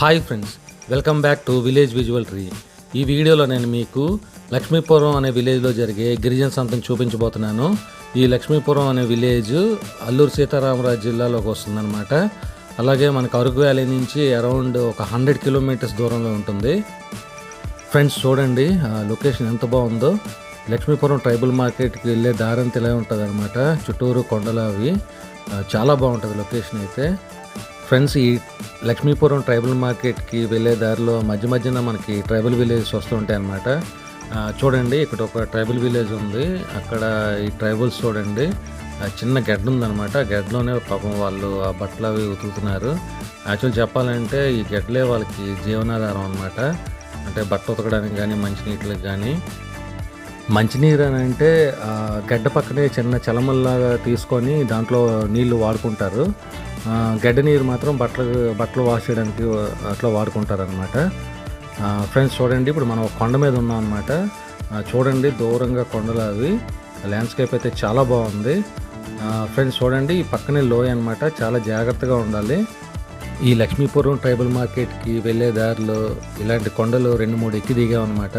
Hi friends welcome back to village visual tree. ఈ వీడియోలో నేను మీకు లక్ష్మీపురం అనే విలేజ్లో జరిగే గిరిజన సంతం చూపించబోతున్నాను. ఈ లక్ష్మీపురం అనే విలేజ్ అల్లూరు సీతారామరాజు జిల్లాలోకి వస్తుందన్నమాట. అలాగే మనకు అరకు వ్యాలీ నుంచి అరౌండ్ ఒక హండ్రెడ్ కిలోమీటర్స్ దూరంలో ఉంటుంది. ఫ్రెండ్స్ చూడండి ఆ లొకేషన్ ఎంత బాగుందో. లక్ష్మీపురం ట్రైబల్ మార్కెట్కి వెళ్ళే దారంత ఇలా ఉంటుంది అనమాట చుట్టూరు కొండలు అవి. చాలా బాగుంటుంది లొకేషన్ అయితే. ఫ్రెండ్స్ ఈ లక్ష్మీపురం ట్రైబల్ మార్కెట్కి వెళ్ళే దారిలో మధ్య మధ్యన మనకి ట్రైబల్ విలేజెస్ వస్తుంటాయి అనమాట చూడండి ఇక్కడ ఒక ట్రైబల్ విలేజ్ ఉంది. అక్కడ ఈ ట్రైబల్స్ చూడండి ఆ చిన్న గడ్డ ఉందనమాట ఆ గడ్డలోనే పాపం వాళ్ళు ఆ బట్టలు అవి ఉతుకుతున్నారు. యాక్చువల్ చెప్పాలంటే ఈ గడ్డలే వాళ్ళకి జీవనాధారం అనమాట అంటే బట్ట ఉతకడానికి కానీ మంచినీటికి కానీ మంచినీరు అని అంటే గడ్డ పక్కనే చిన్న చలమల్లాగా తీసుకొని దాంట్లో నీళ్ళు వాడుకుంటారు. గడ్డ నీరు మాత్రం బట్టలు బట్టలు వాష్ చేయడానికి అట్లా వాడుకుంటారనమాట ఫ్రెండ్స్ చూడండి ఇప్పుడు మనం ఒక కొండ మీద ఉన్నాం అనమాట చూడండి దూరంగా కొండలు అవి. ల్యాండ్స్కేప్ అయితే చాలా బాగుంది. ఫ్రెండ్స్ చూడండి ఈ పక్కనే లోయ అనమాట చాలా జాగ్రత్తగా ఉండాలి. ఈ లక్ష్మీపురం ట్రైబల్ మార్కెట్కి వెళ్ళే దారిలో ఇలాంటి కొండలు రెండు మూడు ఎక్కి దిగామన్నమాట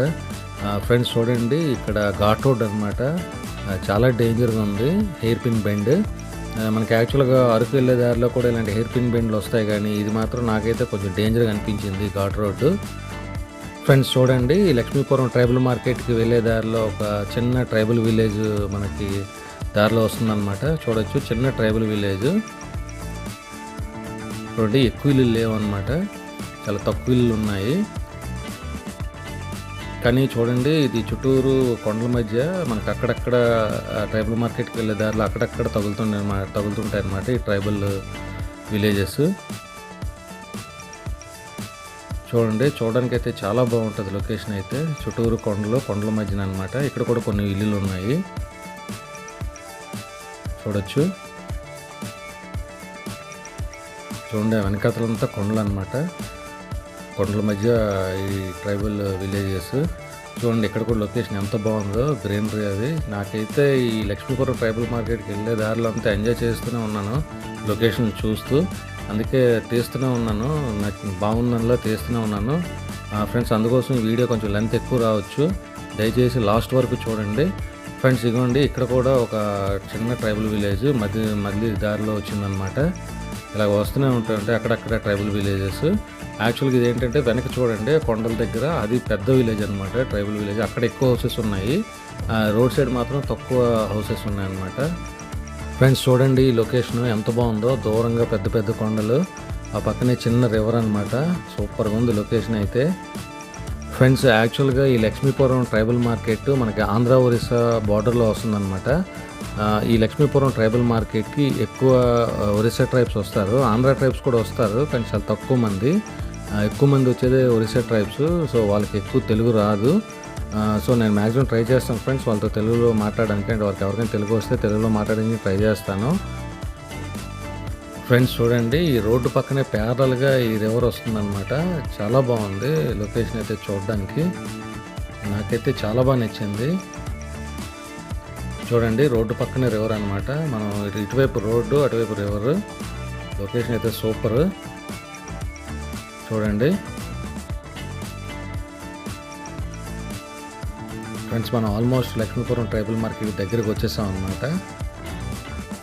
ఫ్రెండ్స్ చూడండి ఇక్కడ ఘాట్ రోడ్ అనమాట చాలా డేంజర్గా ఉంది హెయిర్ పిన్ బెండ్ మనకి యాక్చువల్గా అరకు వెళ్ళే దారిలో కూడా ఇలాంటి హెయిర్ పిన్ బెండ్లు వస్తాయి కానీ ఇది మాత్రం నాకైతే కొంచెం డేంజర్గా అనిపించింది ఘాట్ రోడ్డు. ఫ్రెండ్స్ చూడండి లక్ష్మీపురం ట్రైబల్ మార్కెట్కి వెళ్ళే దారిలో ఒక చిన్న ట్రైబల్ విలేజ్ మనకి దారిలో వస్తుందన్నమాట. చూడొచ్చు చిన్న ట్రైబల్ విలేజ్ చూడండి ఎక్కువ ఇల్లు లేవన్నమాట. చాలా తక్కువ ఇల్లు ఉన్నాయి. కానీ చూడండి ఇది చుట్టూరు కొండల మధ్య మనకు అక్కడక్కడ ట్రైబల్ మార్కెట్కి వెళ్ళే దారిలో అక్కడక్కడ తగులుతుండే తగులుతుంటాయి అన్నమాట ఈ ట్రైబల్ విలేజెస్ చూడండి చూడడానికి అయితే చాలా బాగుంటుంది లొకేషన్ అయితే. చుట్టూరు కొండలు కొండల మధ్యన అనమాట ఇక్కడ కూడా కొన్ని ఇల్లులు ఉన్నాయి. చూడొచ్చు. చూడండి వెనకాతలంతా కొండలు అనమాట కొండల మధ్య ఈ ట్రైబల్ విలేజెస్. చూడండి ఇక్కడ కూడా లొకేషన్ ఎంత బాగుందో గ్రీనరీ అది. నాకైతే ఈ లక్ష్మీపురం ట్రైబల్ మార్కెట్కి వెళ్ళే దారిలో అంతా ఎంజాయ్ చేస్తూనే ఉన్నాను లొకేషన్ చూస్తూ. అందుకే తీస్తూనే ఉన్నాను నాకు బాగుందనిలో తీస్తూనే ఉన్నాను. ఫ్రెండ్స్ అందుకోసం ఈ వీడియో కొంచెం లెంత్ ఎక్కువ రావచ్చు. దయచేసి లాస్ట్ వరకు చూడండి. ఫ్రెండ్స్ ఇదిగోండి ఇక్కడ కూడా ఒక చిన్న ట్రైబల్ విలేజ్ మధ్య మళ్ళీ దారిలో వచ్చిందనమాట. ఇలా వస్తూనే ఉంటాయంటే అక్కడక్కడ ట్రైబల్ విలేజెస్. యాక్చువల్గా ఇది ఏంటంటే వెనక చూడండి కొండల దగ్గర అది పెద్ద విలేజ్ అనమాట ట్రైబల్ విలేజ్. అక్కడ ఎక్కువ హౌసెస్ ఉన్నాయి. రోడ్ సైడ్ మాత్రం తక్కువ హౌసెస్ ఉన్నాయన్నమాట. ఫ్రెండ్స్ చూడండి ఈ లొకేషన్ ఎంత బాగుందో. దూరంగా పెద్ద పెద్ద కొండలు. ఆ పక్కనే చిన్న రివర్ అనమాట సూపర్గా ఉంది లొకేషన్ అయితే. ఫ్రెండ్స్ యాక్చువల్గా ఈ లక్ష్మీపురం ట్రైబల్ మార్కెట్ మనకి ఆంధ్ర ఒరిస్సా బార్డర్లో వస్తుందన్నమాట. ఈ లక్ష్మీపురం ట్రైబల్ మార్కెట్కి ఎక్కువ ఒరిస్సా ట్రైబ్స్ వస్తారు. ఆంధ్ర ట్రైబ్స్ కూడా వస్తారు కానీ చాలా తక్కువ మంది. ఎక్కువ మంది వచ్చేది ఒరిస్సా ట్రైబ్స్ సో వాళ్ళకి ఎక్కువ తెలుగు రాదు. సో నేను మ్యాక్సిమం ట్రై చేస్తాను ఫ్రెండ్స్ వాళ్ళతో తెలుగులో మాట్లాడడానికి. అంటే వాళ్ళకి ఎవరికైనా తెలుగు వస్తే తెలుగులో మాట్లాడడానికి ట్రై చేస్తాను. ఫ్రెండ్స్ చూడండి ఈ రోడ్డు పక్కనే ప్యారల్గా ఈ రివర్ వస్తుందన్నమాట. చాలా బాగుంది లొకేషన్ అయితే చూడడానికి. నాకైతే చాలా బాగా నచ్చింది. చూడండి రోడ్డు పక్కనే రివర్ అనమాట మనం ఇటువైపు రోడ్డు అటువైపు రివర్ లొకేషన్ అయితే సూపర్ చూడండి. ఫ్రెండ్స్ మనం ఆల్మోస్ట్ లక్ష్మీపురం ట్రైబల్ మార్కెట్ దగ్గరికి వచ్చేసాం అనమాట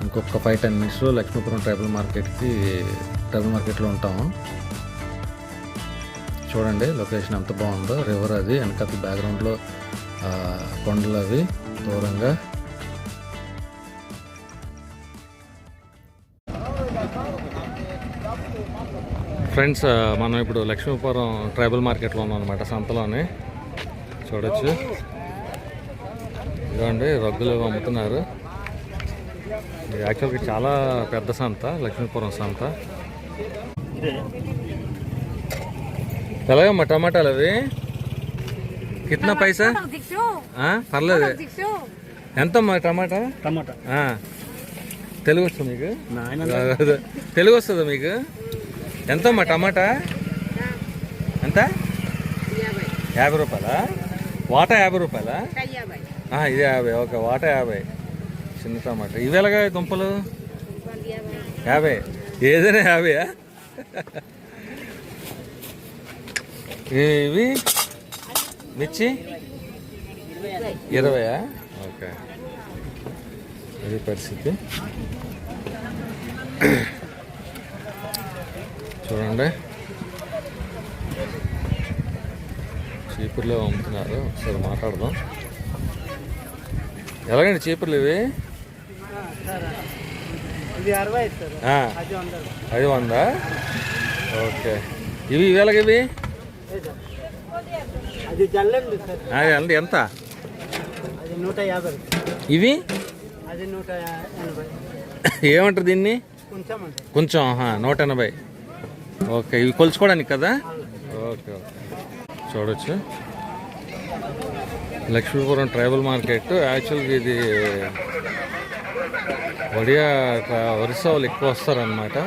ఇంకొక ఫైవ్ టెన్ మినిట్స్లో లక్ష్మీపురం ట్రైబల్ మార్కెట్కి ట్రైబల్ మార్కెట్లో ఉంటాము చూడండి లొకేషన్ ఎంత బాగుందో. రివర్ అది వెనకాల బ్యాక్గ్రౌండ్లో కొండలు అవి దూరంగా. ఫ్రెండ్స్ మనం ఇప్పుడు లక్ష్మీపురం ట్రైబల్ మార్కెట్లో ఉన్నాం అనమాట సంతలోనే. చూడొచ్చు. ఇదండి రగ్గులు అమ్ముతున్నారు. యాక్చువల్గా చాలా పెద్ద సంత లక్ష్మీపురం సంత. ఎలాగమ్మా టమాటాలు అవి? కిట్నా పైసా? పర్లేదు. ఎంతమ్మా టమాటా? టమాటా. తెలుగు వస్తుంది మీకు? తెలుగు వస్తుందా మీకు? ఎంత అమ్మా టమాటా? ఎంత? యాభై రూపాయలా? వాటా యాభై రూపాయలా? ఇది యాభై. ఓకే వాటా యాభై. చిన్న టమాటా. ఇవి ఎలాగా దుంపలు? యాభై. ఏదైనా యాభైయా ఇవి? మిర్చి? ఇరవయా ఓకే. అది పరిస్థితి. చూడండి. చీపుర్లో అమ్ముతున్నారు. ఒకసారి మాట్లాడదాం. ఎలాగండి చీపుర్లు ఇవి? అది అది వందా? ఓకే. ఇవి ఇవి? అది ఎంత? నూట యాభై ఇవి? ఏమంటారు దీన్ని? కొంచెం నూట ఎనభై. ఓకే ఇవి కొలుచుకోవడానికి కదా? Okay okay. చూడొచ్చు. Lakshmipuram tribal market. యాక్చువల్గా ఇది ఒడియా ఒరిస్సా వాళ్ళు ఎక్కువ వస్తారనమాట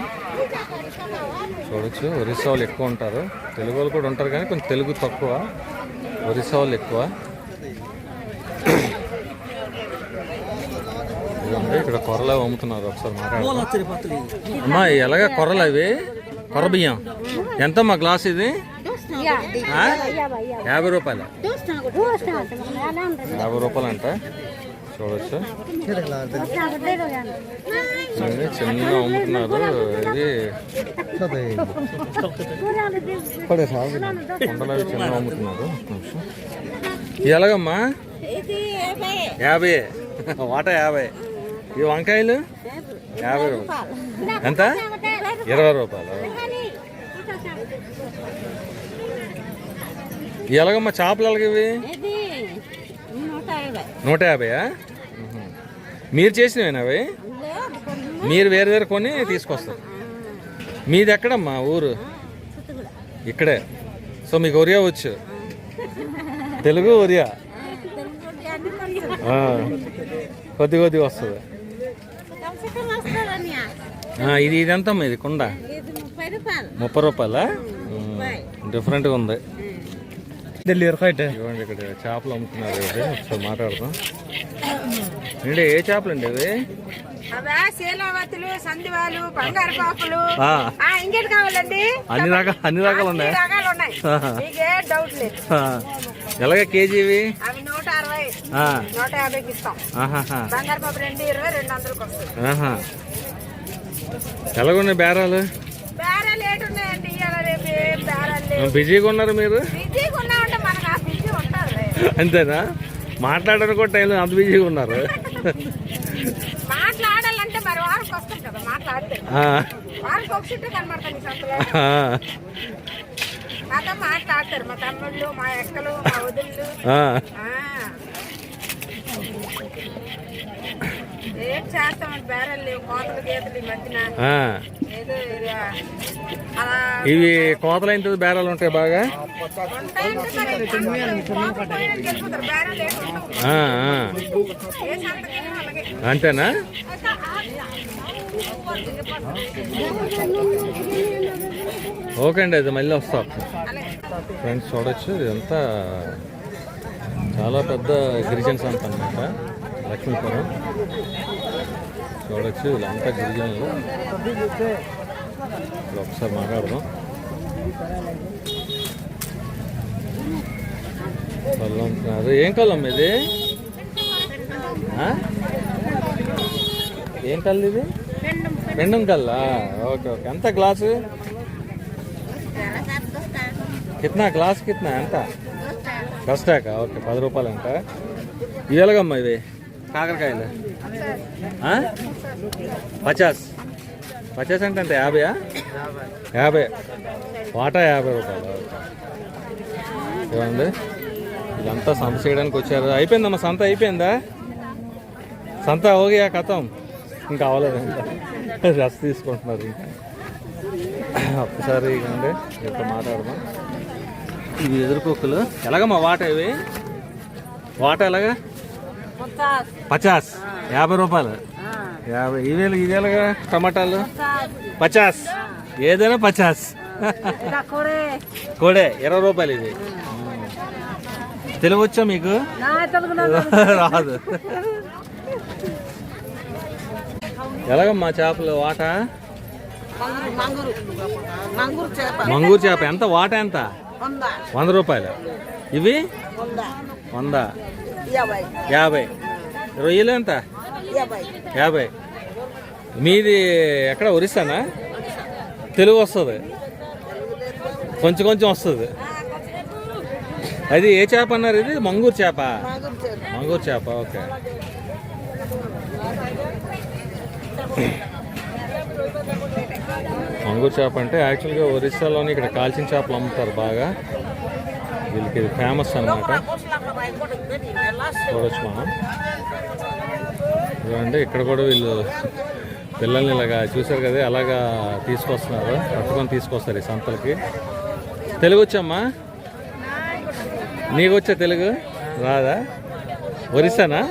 చూడొచ్చు ఒరిస్సా వాళ్ళు ఎక్కువ ఉంటారు. తెలుగు వాళ్ళు కూడా ఉంటారు కానీ కొంచెం తెలుగు తక్కువ. ఒరిస్సా వాళ్ళు ఎక్కువ. ఇక్కడ కొరలు అమ్ముతున్నారు ఒకసారి మాట్లాడారు అమ్మా ఎలాగ కొర్రలు అవి? కొర్ర బియ్యం ఎంతమ్మా గ్లాస్ ఇది? యాభై రూపాయలు? యాభై రూపాయలు అంట చూడొచ్చు. ఇది చిన్నగా అమ్ముతున్నారు. ఇది కొండలు అవి చిన్నగా అమ్ముతున్నారు. ఎలాగమ్మా? యాభై. వాట యాభై. ఈ వంకాయలు? యాభై రూపాయలు. ఎంత? ఇరవై రూపాయలు. ఎలాగమ్మ ఎలాగమ్మా చేపలు ఎలాగవి నూట యాభైయా? మీరు చేసినవేనా అవి? మీరు వేరు వేరు కొని తీసుకొస్తారు. మీది ఎక్కడమ్మా ఊరు? ఇక్కడే. సో మీకు ఒరియా వచ్చు. తెలుగు ఒరియా? కొద్ది కొద్ది వస్తుంది. ఇది ఇది ఎంతమ్మా ఇది కుండ. ముప్పై రూపాయలు? డిఫరెంట్గా ఉంది. ఇక్కడ చేపలు అమ్ముతున్నారు ఒకసారి మాట్లాడదాం. ఏంటి ఏ చేపలు అండి అవా శీలావతులు సందివాలు బంగారు పాపులు ఇంకేటి కావాలండి? అన్ని రకాల అన్ని రకాలు ఉన్నాయి డౌట్ లేదు. ఎలాగ కేజీ అవి నూట అరవై. నూట యాభైకి ఇస్తాం. బంగారు పాపు రెండు ఇరవై రెండు వందలకు వస్తుంది ఆహా. ఎలాగున్నాయి బేరాలు? బిజీగా ఉన్నారు మీరు? అంతేనా? మాట్లాడడానికి కూడా టైం అంత బిజీగా ఉన్నారు. మాట్లాడాలంటే మరి మాట్లాడతారు మా తమ్ముళ్ళు మా ఎక్కలు మా వదిళ్ళు ఆ. ఆ. ఏం చేస్తామండి బేరలు లేవు కోతలు గీతలు ఈ మధ్యన ఆ. ఏదో ఇలా అలా ఇవి కోతలు ఎంత బేరాలు ఉంటాయి బాగా ఉంటాయంటే మరి కోతలు పోయినట్టు వెళ్ళిపోతారు. బేరాలు ఏమి ఉండవు. ఆ, ఆ. ఏ సంతకైనా అలాగే అంతేనా ఓకే అండి అది మళ్ళీ వస్తాం ఫ్రెండ్స్ చూడొచ్చు ఇదంతా చాలా పెద్ద గిరిజన సంత అనమాట లక్ష్మీపురం చూడొచ్చు వీళ్ళంతా గిరిజనులు. ఇప్పుడు ఒకసారి మాట్లాడదాం. కళ్ళం అదే ఏం కళ్ళం ఇది? ఏం కళ్ళు ఇది? పెండం కల్లా ఓకే ఓకే. ఎంత గ్లాసు? కిतना గ్లాస్ కిतना ఎంత? దస్ ఓకే పది రూపాయలు అంట ఇవ్వాలగమ్మా ఇది. కాకరకాయలు. పచాస్. పచాస్ అంటే ఎంత? యాభైయా? యాభై. వాటా యాభై రూపాయలు. చూడండి ఇదంతా సంత చేయడానికి వచ్చారు. అయిపోయిందమ్మా సంత అయిపోయిందా? సంత ఓగియా కథం. ఇంకా. అవ్వలేదు రెస్ట్ తీసుకుంటున్నారు ఇంకా. ఒక్కసారి ఇవ్వండి ఇక్కడ మాట్లాడదాం. ఇవి ఎదురుకోకులు ఎలాగమ్మా వాట ఇవి? వాట ఎలాగా? పచాస్. యాభై రూపాయలు. యాభై. ఇవేలు ఇవేలుగా టమాటాలు? పచాస్. ఏదైనా పచాస్. కోడే. ఇరవై రూపాయలు ఇది. తెలుగు వచ్చా మీకు రాదు. ఎలాగమ్మా చేపలు వాట? మంగూరు చేప. ఎంత? వాట ఎంత? వంద రూపాయలు. ఇవి? వంద. యాభై. రొయ్యలు ఎంత? యాభై. మీది ఎక్కడ? ఒరిస్సానా? తెలుగు వస్తుంది. కొంచెం కొంచెం వస్తుంది. అది ఏ చేప అన్నారు ఇది? మంగూరు చేప? మంగూరు చేప ఓకే. మంగూరు చేప అంటే యాక్చువల్గా ఒరిస్సాలోని ఇక్కడ కాల్చిన చేపలు అమ్ముతారు బాగా. వీళ్ళకి ఇది ఫేమస్ అనమాట చూడొచ్చు మనం. అంటే ఇక్కడ కూడా వీళ్ళు పిల్లల్ని ఇలాగా చూశారు కదా అలాగా తీసుకొస్తున్నారు. పట్టుకొని తీసుకొస్తారు ఈ సంతలకి. తెలుగు వచ్చమ్మా? నీకు వచ్చా తెలుగు? రాదా? ఒరిస్సానా?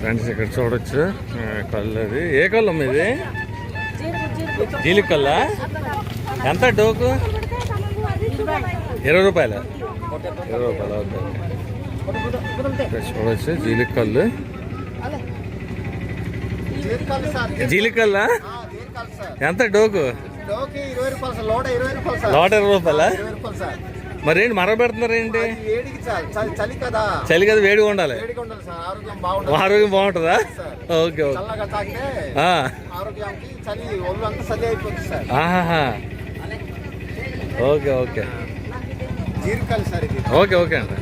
ఫ్రెండ్స్ ఇక్కడ చూడొచ్చు. కళ్ళు అది ఏ కళ్ళు ఇది? జీలిక కల్లా ఎంత డోకు? ఇరవై రూపాయలు. ఇరవై రూపాయలు ఓకే. ఓకే ఇక్కడ చూడొచ్చు జీలిక కళ్ళు జీలికల్లా ఎంత డోకు? నూట ఇరవై రూపాయలా? మరేంటి మర పెడుతున్నారు ఏంటి? వేడికి సార్ చలి కదా వేడిగా ఉండాలి. ఆరోగ్యం బాగుంటుందా? Okay okay. Okay okay. ఇది. ఓకే ఓకే అండి.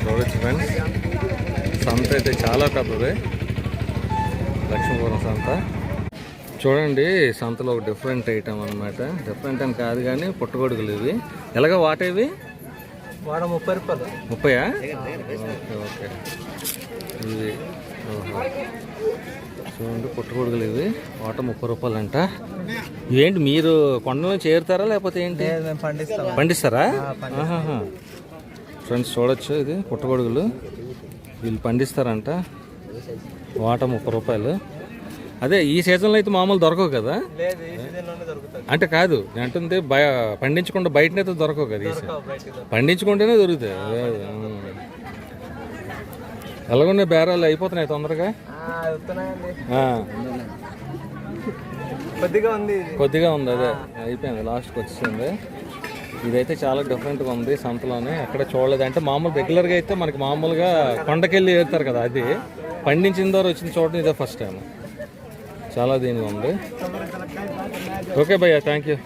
చూడొచ్చు ఫ్రెండ్స్ సంత అయితే చాలా పెద్దది. లక్ష్మీపురం సంత. చూడండి సంతలో ఒక డిఫరెంట్ ఐటమ్ అనమాట డిఫరెంట్ అని కాదు కానీ పుట్టగొడుగులు ఇవి. ఎలాగ వాటేవి వాడ ముప్పై రూపాయలు. ముప్పయా? Okay okay. ఇవి ఓహో. చూడండి పుట్టగొడుగులు ఇవి వాట ముప్పై రూపాయలు అంట ఇవేంటి మీరు కొండలో చేరుతారా లేకపోతే ఏంటి? పండిస్తారా. ఫ్రెండ్స్ చూడొచ్చు ఇది పుట్టగొడుగులు. వీళ్ళు పండిస్తారంట. వాట ముప్పై రూపాయలు. అదే ఈ సీజన్లో అయితే మామూలు దొరకవు కదా? లేదు అంటే కాదు బయ పండించకుండా బయటనైతే దొరకవు కదా ఈ పండించుకుంటేనే దొరుకుతాయి. ఎలాగున్నాయి బేరాలు? అయిపోతున్నాయి తొందరగా? కొద్దిగా ఉంది కొద్దిగా ఉంది అదే. అయిపోయింది లాస్ట్కి వచ్చేసింది ఇదైతే చాలా డిఫరెంట్గా ఉంది సంతలోనే. ఎక్కడ చూడలేదు. అంటే మామూలు రెగ్యులర్గా అయితే మనకి మామూలుగా కొండకెళ్ళి ఏరుతారు కదా అది. పండించిన ద్వారా వచ్చిన చూడడం ఇదే ఫస్ట్ టైం చాలా దీనిగా ఉంది. ఓకే భయ్యా థ్యాంక్ యూ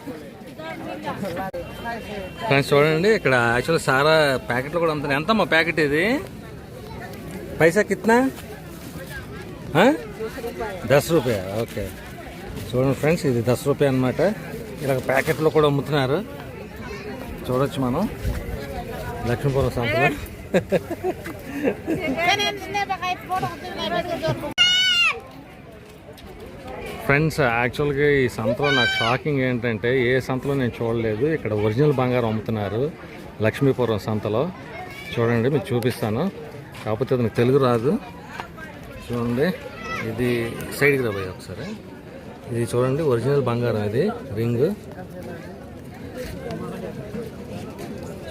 ఫ్రెండ్స్ చూడండి ఇక్కడ యాక్చువల్ సారా ప్యాకెట్లు కూడా అమ్ముతున్నాయి ఎంతమ్మా ప్యాకెట్ ఇది? పైసా కిత్నా? దస్ రూపాయ? ఓకే. చూడండి ఫ్రెండ్స్ ఇది దస్ రూపాయ అనమాట ఇలా ప్యాకెట్లో కూడా అమ్ముతున్నారు. చూడొచ్చు మనం. లక్ష్మీపురం సంతలో ఫ్రెండ్స్ యాక్చువల్గా ఈ సంతలో నాకు షాకింగ్ ఏంటంటే ఏ సంతలో నేను చూడలేదు. ఇక్కడ ఒరిజినల్ బంగారం అమ్ముతున్నారు లక్ష్మీపురం సంతలో. చూడండి మీకు చూపిస్తాను. కాకపోతే అతనికి తెలుగు రాదు. చూడండి. ఇది సైడ్కి రాబోయే ఒకసారి. ఇది చూడండి ఒరిజినల్ బంగారం ఇది రింగ్.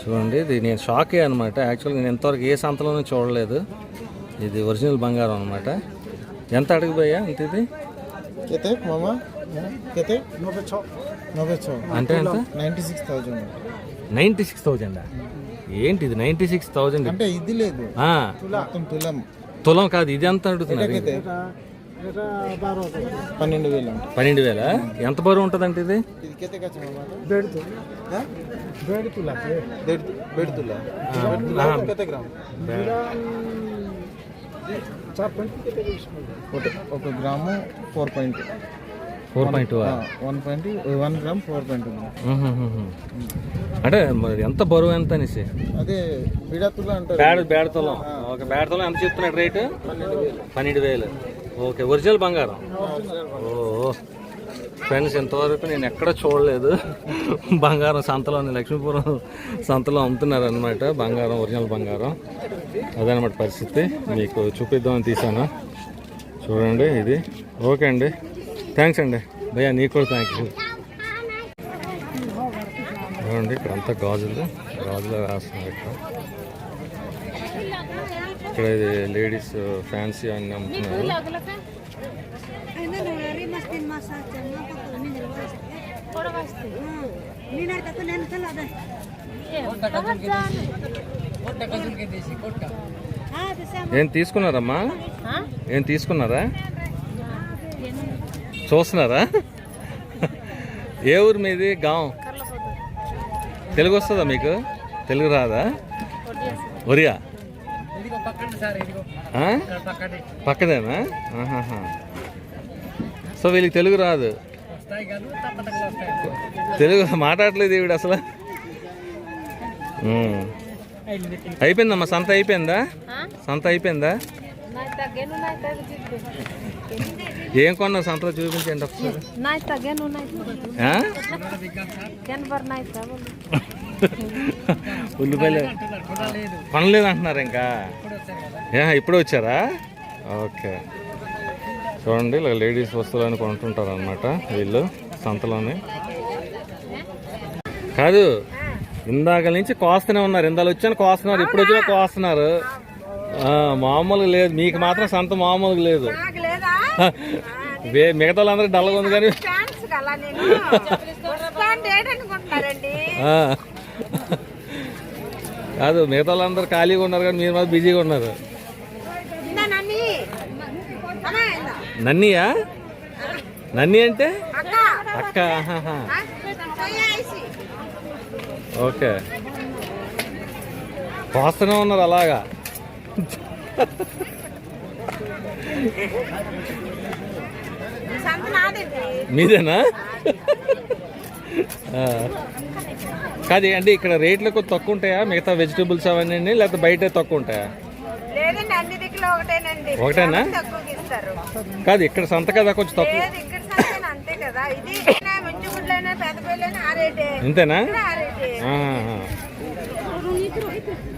చూడండి ఇది నేను షాక్ అనమాట యాక్చువల్గా నేను ఎంతవరకు ఏ సంతలోనూ చూడలేదు. ఇది ఒరిజినల్ బంగారం అనమాట ఎంత అడిగిపోయా అంత ఇది? అంటే ఎంత? Ninety six thousand. Ninety six థౌజండా? ఏంటి ఇది? Ninety six thousand. అంటే ఇది లేదు. తులం. తులం కాదు ఇది ఎంత అడుగుతున్నారు? పన్నెండు వేలు పన్నెండు వేల? ఎంత బరువు ఉంటుందంటే ఇది? ఒక gram four point four point one point one gram four point అంటే మరి ఎంత బరువు ఎంత అనేసి? అదే బిడతులు అంటారు. బ్యాడ్ బ్యాడ్ తులం. ఓకే బ్యాడ్ తులం ఎంత చెప్తున్నాడు రేటు? పన్నెండు వేలు. ఓకే ఒరిజినల్ బంగారం? ఓ ఫ్రెండ్స్ ఇంతవరకు నేను ఎక్కడ చూడలేదు. బంగారం సంతలోని లక్ష్మీపురం సంతలో అమ్ముతున్నారు అనమాట బంగారం ఒరిజినల్ బంగారం. అదనమాట పరిస్థితి. మీకు చూపిద్దామని తీసాను చూడండి ఇది. ఓకే అండి. థ్యాంక్స్ అండి. భయ్యా నీకు కూడా థ్యాంక్ యూ చూడండి ఇక్కడ అంతా గాజులు. గాజులు రాస్తున్నారు ఇక్కడ. ఇక్కడ ఇది లేడీస్ ఫ్యాన్సీ అన్ని అమ్ముతున్నారు. ఏం తీసుకున్నారమ్మా? ఏం తీసుకున్నారా? చూస్తున్నారా? ఏ ఊరు మీది? గాం. తెలుగు వస్తుందా మీకు? తెలుగు రాదా? ఒరియా? పక్కదేనా. సో వీళ్ళకి తెలుగు రాదు. తెలుగు మాట్లాడలేదు ఈవిడ అసలు. అయిపోయిందమ్మా సంత అయిపోయిందా? సంత అయిపోయిందా? ఏం కొన్నావు సంతలో చూపించండి ఒకసారి? ఉల్లిపాయలు కొనలేదు అంటున్నారు ఇంకా? ఏ, ఇప్పుడు వచ్చారా? ఓకే. చూడండి ఇలా లేడీస్ వస్తువులని కొంటుంటారు అనమాట వీళ్ళు సంతలోని. కాదు ఇందాక నుంచి కోస్తూనే ఉన్నారు. ఇందాక వచ్చాను కోస్తున్నారు. ఇప్పుడు వచ్చినా కోస్తున్నారు. మామూలుగా లేదు. మీకు మాత్రం సంత మామూలుగా లేదు. మిగతా వాళ్ళందరూ డల్గా ఉంది కానీ. కాదు మిగతా వాళ్ళందరూ ఖాళీగా ఉన్నారు కానీ మీరు మాత్రం బిజీగా ఉన్నారు. నన్నియా? నన్ని అంటే? అక్క. ఓకే. కోస్తూనే ఉన్నారు అలాగా. మీదేనా. కాదు అంటే ఇక్కడ రేట్లు కొంచెం తక్కువ ఉంటాయా? మిగతా వెజిటబుల్స్ అవన్నీ లేకపోతే బయట తక్కువ ఉంటాయా? ఒకటేనా? కాదు ఇక్కడ సంత కదా కొంచెం తక్కువ. ఇంతేనా.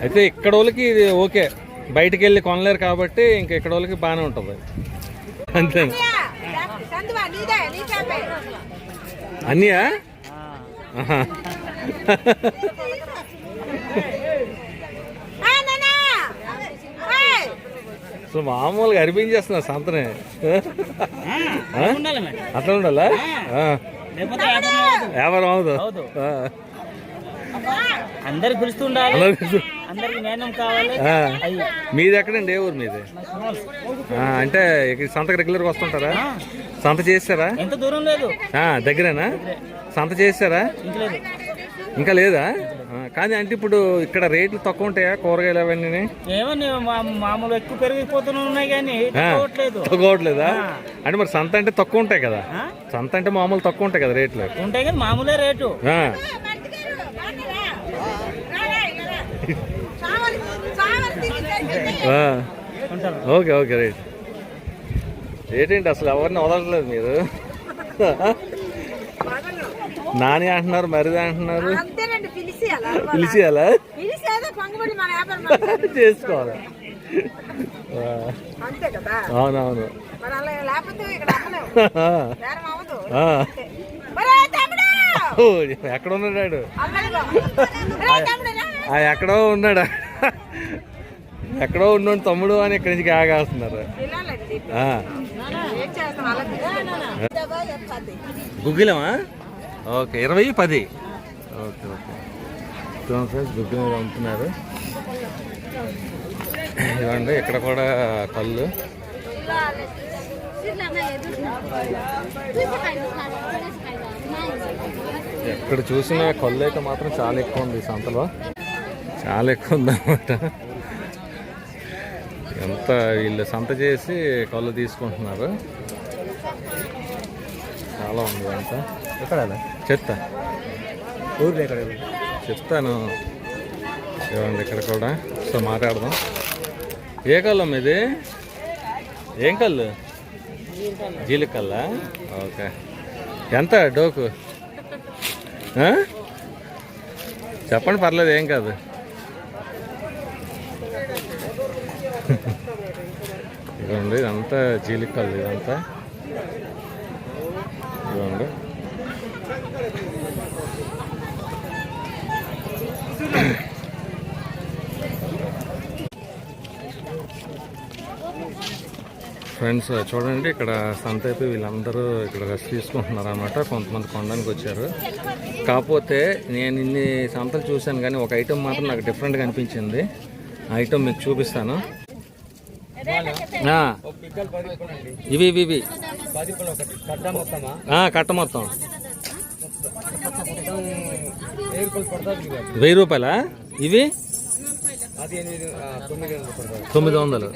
అయితే ఇక్కడ వాళ్ళకి ఇది ఓకే. బయటికి వెళ్ళి కొనలేరు కాబట్టి ఇంక ఇక్కడ వాళ్ళకి బాగానే ఉంటుంది. చేపే అన్నీయా! సో మామూలుగా అరిపించేస్తున్నా సంతనే? అట్లా ఉండాలా. వ్యాపారం అవుదు ఆ. అందరికి పిలుస్తుండాలి మీది ఎక్కడండి? ఏ ఊరు మీది? అంటే సంతకు రెగ్యులర్గా వస్తుంటారా? సంత చేస్తారా? దూరం లేదు. దగ్గరేనా? సంత చేస్తారా? ఇంక లేదు. కానీ అంటే ఇప్పుడు ఇక్కడ రేట్లు తక్కువ ఉంటాయా కూరగాయలు అవన్నీ ఏమని మామూలు ఎక్కువ పెరిగిపోతూనే ఉన్నాయి కానీ తగ్గట్లేదు. తక్కువట్లేదా అంటే మరి సంత అంటే తక్కువ ఉంటాయి కదా? సంత అంటే మామూలు తక్కువ ఉంటాయి కదా రేట్లు. ఉంటాయి కానీ మామూలే రేటు ఆ, పట్టుకోరు, బాగున్నారా? రారా, ఇలా రా. సావరి- సావరి తిరిగి సరిపోయింది. ఆ. ఉంటారు ఓకే ఓకే రైట్. ఏంటండి అసలు ఎవరిని వదలట్లేదు మీరు? నాని అంటున్నారు మరిది అంటున్నారు. పిలిచి. చేసుకోవాలి. అవునవును. ఎక్కడ ఉన్నాడు ఎక్కడో ఉన్నాడు? ఎక్కడో ఉన్నాడు తమ్ముడు అని ఇక్కడి నుంచి ఆగేస్తున్నారు గుగ్గిలమా? ఓకే ఇరవై పది. Okay okay. చూడండి ఫ్రెండ్స్ గుగ్గిలం అమ్ముతున్నారు ఇవ్వండి ఇక్కడ కూడా కళ్ళు. ఎక్కడ చూసినా కళ్ళు అయితే మాత్రం చాలా ఎక్కువ ఉంది సంతలో. చాలా ఎక్కువ ఉంది అన్నమాట ఎంత వీళ్ళు సంత చేసి కళ్ళు తీసుకుంటున్నారు. చాలా ఉంది అంతా. ఎక్కడ చెత్త. ఊర్లో ఎక్కడ? చెప్తాను ఇవ్వండి ఇక్కడ కూడా. సో మాట్లాడదాం. ఏ కళ్ళం ఇది? ఏం కళ్ళు? జీలికల్లా ఓకే. ఎంత డోకు? చెప్పండి పర్లేదు ఏం కాదు. ఇదిగోండి ఇదంతా జీలికల్లు ఇదంతా. ఇదిగోండి. ఫ్రెండ్స్ చూడండి ఇక్కడ సంత అయిపోయి వీళ్ళందరూ ఇక్కడ రెస్ట్ తీసుకుంటున్నారు అనమాట కొంతమంది కొనడానికి వచ్చారు. కాకపోతే నేను ఇన్ని సంతలు చూశాను కానీ ఒక ఐటెం మాత్రం నాకు డిఫరెంట్గా అనిపించింది. ఆ ఐటెం మీకు చూపిస్తాను. ఇవి ఇవి ఇవి. కట్ట మొత్తం. వెయ్యి రూపాయలా? ఇవి? తొమ్మిది వందలు.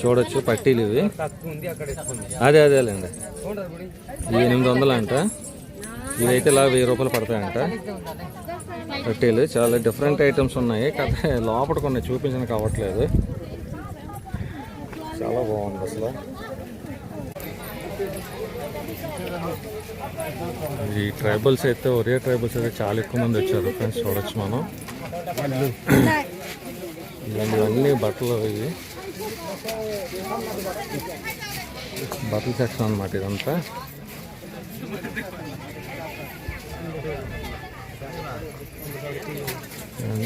చూడొచ్చు పట్టీలు ఇవి. అదే అదే అదేలేండి ఇవి ఎనిమిది వందలు అంట. ఇవైతే ఇలా వెయ్యి రూపాయలు పడతాయంట. పట్టీలు చాలా డిఫరెంట్ ఐటమ్స్ ఉన్నాయి. కాకపోతే లోపల కొన్ని చూపించడానికి అవ్వట్లేదు. చాలా బాగుంది అసలు. ఈ ట్రైబల్స్ అయితే ఒరే ట్రైబల్స్ అయితే చాలా ఎక్కువ మంది వచ్చారు ఫ్రెండ్స్ చూడొచ్చు మనం. ఇలాంటివన్నీ బట్టలు ఇవి. బట్టల సెక్షన్ అనమాట ఇదంతా.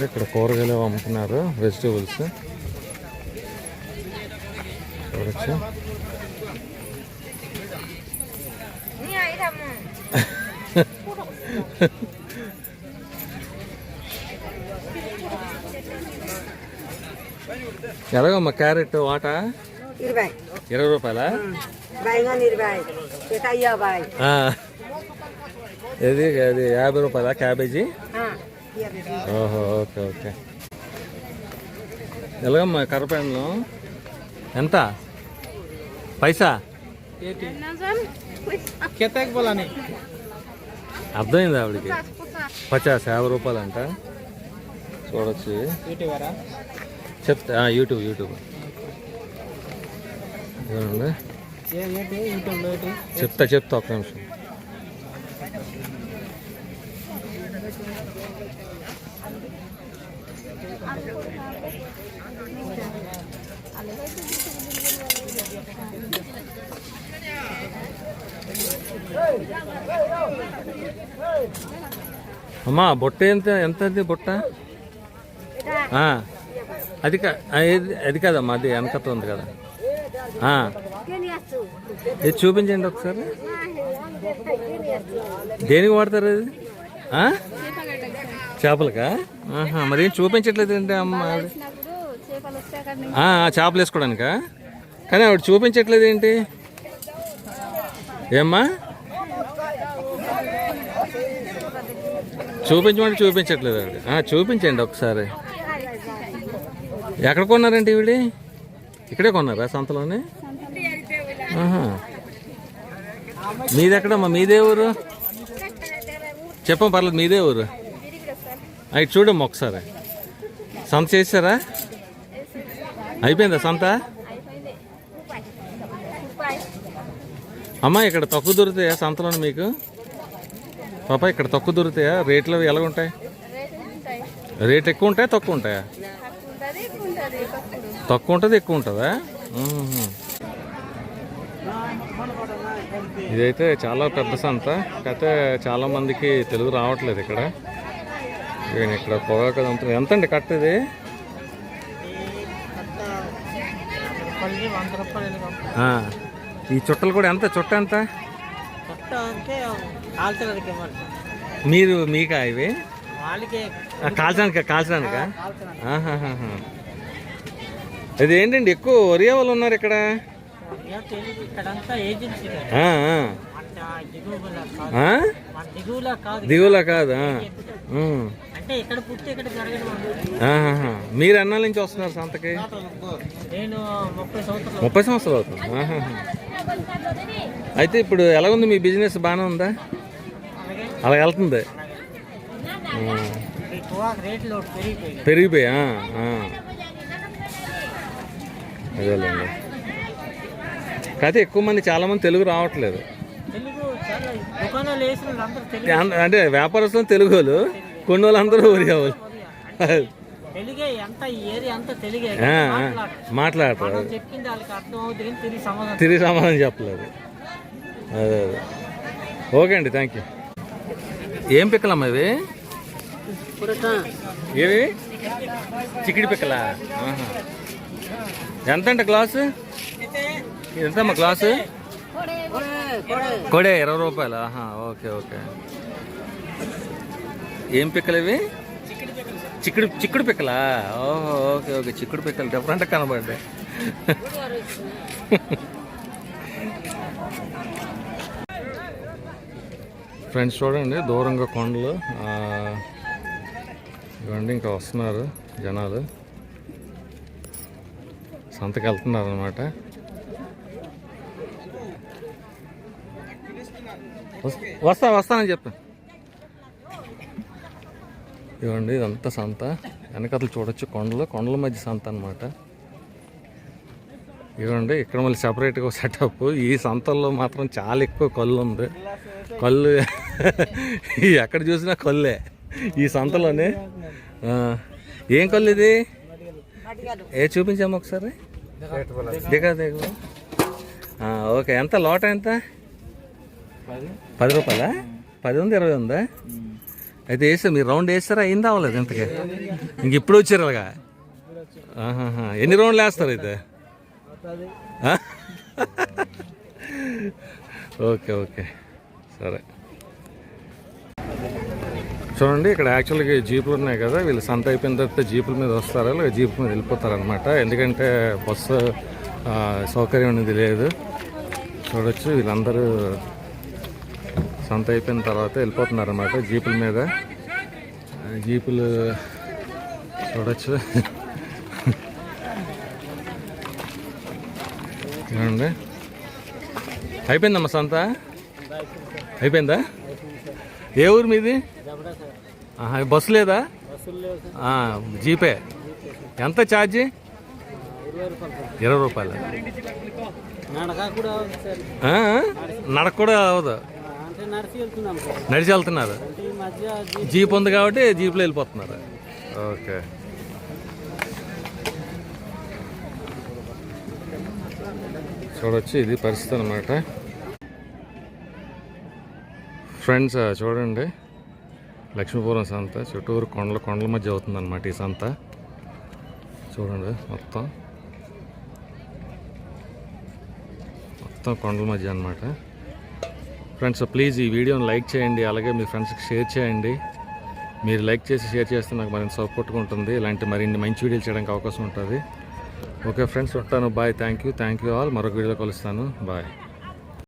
ఇక్కడ కూరగాయలు అమ్ముతున్నారు వెజిటేబుల్స్ చూడొచ్చు ఎలాగమ్మా క్యారెట్ వాట? ఇరవై. ఇరవై రూపాయలా. ఇది అది యాభై రూపాయలా క్యాబేజీ? ఓహో ఓకే ఓకే. ఎలాగమ్మా కర్రపాండ్లు ఎంత? పైసా? అర్థమైంది ఆవిడకి? పచాస్ యాభై రూపాయలు అంట చూడొచ్చు. యూట్యూబరా? చెప్తా యూట్యూబ్ యూట్యూబ్. చెప్తా చెప్తా ఒక్క నిమిషం. అమ్మా బుట్ట ఎంత ఎంత అది బుట్ట అది అది కాదమ్మా అది వెనకతో ఉంది కదా. ఇది చూపించండి ఒకసారి. దేనికి వాడతారు అది? చేపలకా? మరి ఏం చూపించట్లేదు ఏంటి అమ్మ చేపలు వేసుకోవడానికా? కానీ ఆవిడ చూపించట్లేదు ఏంటి? ఏమ్మా? చూపించమంటే చూపించట్లేదు అండి చూపించండి ఒకసారి. ఎక్కడ కొన్నారండి ఈవిడి? ఇక్కడే కొన్నారా సంతలోనే? మీది మీదెక్కడమ్మా? మీదే ఊరు? చెప్పం పర్లేదు మీదే ఊరు. అవి చూడమ్మా ఒకసారి. సంత చేసారా? అయిపోయిందా సంత? అమ్మా ఇక్కడ తక్కువ దొరుకుతాయా సంతలో మీకు? పాప ఇక్కడ తక్కువ దొరుకుతాయా? రేట్లు అవి ఎలా ఉంటాయి రేట్ ఎక్కువ ఉంటాయా తక్కువ ఉంటాయా తక్కువ ఉంటుంది ఎక్కువ ఉంటుందా. ఇదైతే చాలా పెద్ద సంత. కాకపోతే చాలా మందికి తెలుగు రావట్లేదు ఇక్కడ. ఈయన ఇక్కడ పొగాకు అది అమ్ముతున్నారు. ఎంత అండి కట్ట ఇది. ఈ చుట్టలు కూడా ఎంత? చుట్ట ఎంత? అంటే కాల్చడానికి ఇవ్వాలి మీరు మీకా ఇవి? వాళ్ళకి. కాల్చడానికా? కాల్చడానికా. ఇది ఏంటండి ఎక్కువ ఒరియా వాళ్ళు ఉన్నారు ఇక్కడ? దిగువలా కాదు. మీరు ఎన్నాళ్ళ నుంచి వస్తున్నారు సంతకి? నేను ముప్పై సంవత్సరాలు అవుతుంది. అయితే ఇప్పుడు ఎలా ఉంది మీ బిజినెస్? బాగానే ఉందా? అలా వెళ్తుంది. పెరిగిపోయా. అదేలేండి. కాకపోతే ఎక్కువ మంది చాలా మంది తెలుగు రావట్లేదు. అంటే వ్యాపారస్తులు తెలుగు వాళ్ళు కొన్ని వాళ్ళందరూ ఒరియా వాళ్ళు తెలుగే ఎంత ఈ ఏరియా అంతా తెలుగే. ఆ, ఆ. మాట్లాడు. మాట్లాడతారు మనం చెప్పింది వాళ్ళకి అర్థం అవుతుంది కానీ తిరిగి సమాధానం తిరిగి సమాధానం చెప్పలేదు. అదే అదే. ఓకే అండి థ్యాంక్ యూ ఏం పిక్కలమ్మా ఇవి? ఏవి? చికిడి పిక్కలా. ఎంత అంట గ్లాసు ఎంతమ్మా గ్లాసు కొడే ఇరవై రూపాయలు? ఆహా ఓకే ఓకే. ఏం పిక్కలు ఇవి? చిక్కుడు చిక్కుడు పిక్కలా? ఓహో ఓకే ఓకే. చిక్కుడు పిక్కలు డిఫరెంట్ కనబడ్డాయి. ఫ్రెండ్స్ చూడండి దూరంగా కొండలు. ఇవ్వండి ఇంకా వస్తున్నారు జనాలు. సంతకి వెళ్తున్నారు అనమాట వస్తా వస్తానని చెప్తాను ఇవ్వండి ఇదంతా సంత వెనకతలు చూడొచ్చు కొండలు కొండల మధ్య సంత అనమాట ఇవ్వండి ఇక్కడ మళ్ళీ సపరేట్గా సెటప్ ఈ సంతల్లో మాత్రం చాలా ఎక్కువ కళ్ళు ఉంది. కళ్ళు ఎక్కడ చూసినా కళ్ళే. ఈ సంతలోనే ఏం కళ్ళు ఇది? ఏ చూపించాము ఒకసారి? దిగా ఓకే ఎంత? లోట ఎంత? పది. రూపాయలా? పది ఉంది ఇరవై ఉందా? అయితే వేసా మీరు రౌండ్ వేస్తారా? అయింది అవ్వలేదు ఇంతకే? ఇంక ఇప్పుడు వచ్చారు అలాగా? ఎన్ని రౌండ్లు వేస్తారు అయితే? Okay okay. సరే. చూడండి ఇక్కడ యాక్చువల్గా జీపులు ఉన్నాయి కదా వీళ్ళు సంత అయిపోయిన తర్వాత జీపుల మీద వస్తారు లేదా జీప్ మీద వెళ్ళిపోతారనమాట ఎందుకంటే బస్సు సౌకర్యం అనేది లేదు. చూడొచ్చు వీళ్ళందరూ సంత అయిపోయిన తర్వాత వెళ్ళిపోతున్నారు అనమాట జీపుల మీద. జీపులు చూడొచ్చు. చూడండి. అయిపోయిందమ్మా సంత? అయిపోయిందా? ఏ ఊరు మీది? బస్సు లేదా? జీపే. ఎంత ఛార్జీ? ఇరవై రూపాయలు. నడక కూడా అవ్వదు. నడిచి వెళ్తున్నారు? జీప్ ఉంది కాబట్టి జీప్లో వెళ్ళిపోతున్నారు. ఓకే. చూడొచ్చు ఇది పరిస్థితి అనమాట ఫ్రెండ్స్ చూడండి. లక్ష్మీపురం సంత చుట్టూరు కొండల కొండల మధ్య అవుతుంది అనమాట ఈ సంత. చూడండి మొత్తం. మొత్తం కొండల మధ్య అనమాట ఫ్రెండ్స్ ప్లీజ్ ఈ వీడియోని లైక్ చేయండి అలాగే మీ ఫ్రెండ్స్కి షేర్ చేయండి. మీరు లైక్ చేసి షేర్ చేస్తే నాకు మరింత సపోర్ట్గా ఉంటుంది. ఇలాంటి మరిన్ని మంచి వీడియోలు చేయడానికి అవకాశం ఉంటుంది. ఓకే ఫ్రెండ్స్ ఉంటాను. Bye. Thank you. Thank you all. మరొక వీడియో కలుస్తాను. బాయ్.